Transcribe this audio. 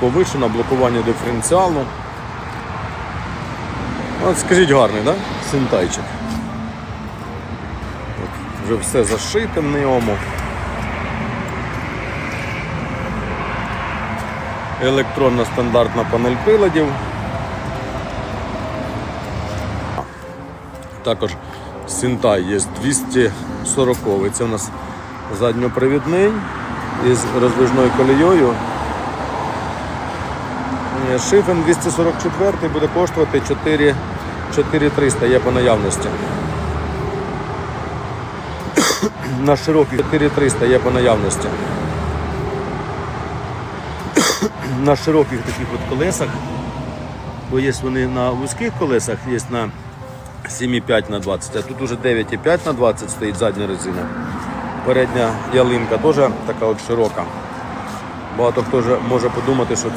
Повишена, блокування диференціалу. От скажіть гарний, да? Синтайчик. От, вже все зашите в ньому. Електронна стандартна панель приладів. Також Сінтай є 240 Це у нас задньопривідний із роздвижною колією. Е, Шифен 244 буде коштувати 4 4300 є по наявності. На широких 4300 є по наявності. На широких таких от колесах, бо є вони на вузьких колесах, є на 7,5 на 20, а тут уже 9,5 на 20 стоїть задня резина. Передня ялинка теж така от широка. Багато хто може подумати, що